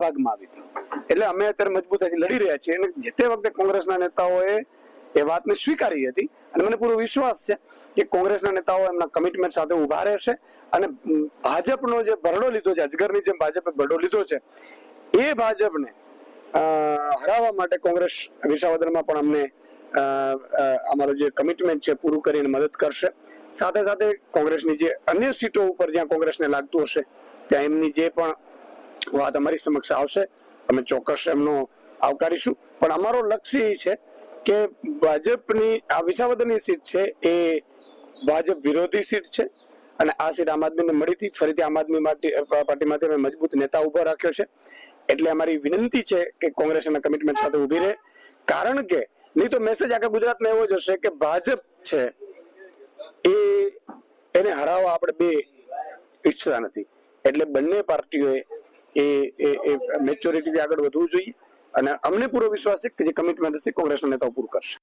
ભાગમાં આવી હતી. એટલે અમે અત્યારે મજબૂતાથી લડી રહ્યા છીએ. અને જે તે વખતે કોંગ્રેસના નેતાઓએ એ વાતને સ્વીકારી હતી. અને મને પૂરો વિશ્વાસ છે કે કોંગ્રેસના નેતાઓ એમના કમિટમેન્ટ સાથે ઊભા રહેશે. અને ભાજપનો જે ભરડો લીધો છે, અજગરની જેમ ભાજપે ભરડો લીધો છે, એ ભાજપને હરાવવા માટે કોંગ્રેસ વિસાવદરમાં પણ અમને અમારું જે કમિટમેન્ટ છે, પૂરું કરીને મદદ કરશે. સાથે સાથે કોંગ્રેસની જે અન્ય સીટો ઉપર જ્યાં કોંગ્રેસને લાગતું હશે, ત્યાં એમની જે પણ વાત અમારી સમક્ષ આવશે. અમે ચોક્કસ એમનો આવકારીશું. પણ અમારો લક્ષ્ય એ છે કે ભાજપની આ વિસાવદરની સીટ છે એ ભાજપ વિરોધી સીટ છે અને આ સીટ આમ આદમીને મળી હતી. ફરીથી આમ આદમી પાર્ટીમાંથી અમે મજબૂત નેતા ઊભો રાખ્યો છે. એટલે અમારી વિનંતી છે કે કોંગ્રેસ એના કમિટમેન્ટ સાથે ઊભી રહે. કારણ કે, નહીં તો મેસેજ આખા ગુજરાતમાં એવો જ હશે કે ભાજપ છે એ, એને હરાવવા આપણે બે ઈચ્છતા નથી. એટલે બંને પાર્ટીઓએ એ એ મેચ્યોરિટીથી આગળ વધવું જોઈએ. અને અમને પૂરો વિશ્વાસ છે કે જે કમિટમેન્ટ હશે કોંગ્રેસના નેતાઓ પૂરું કરશે.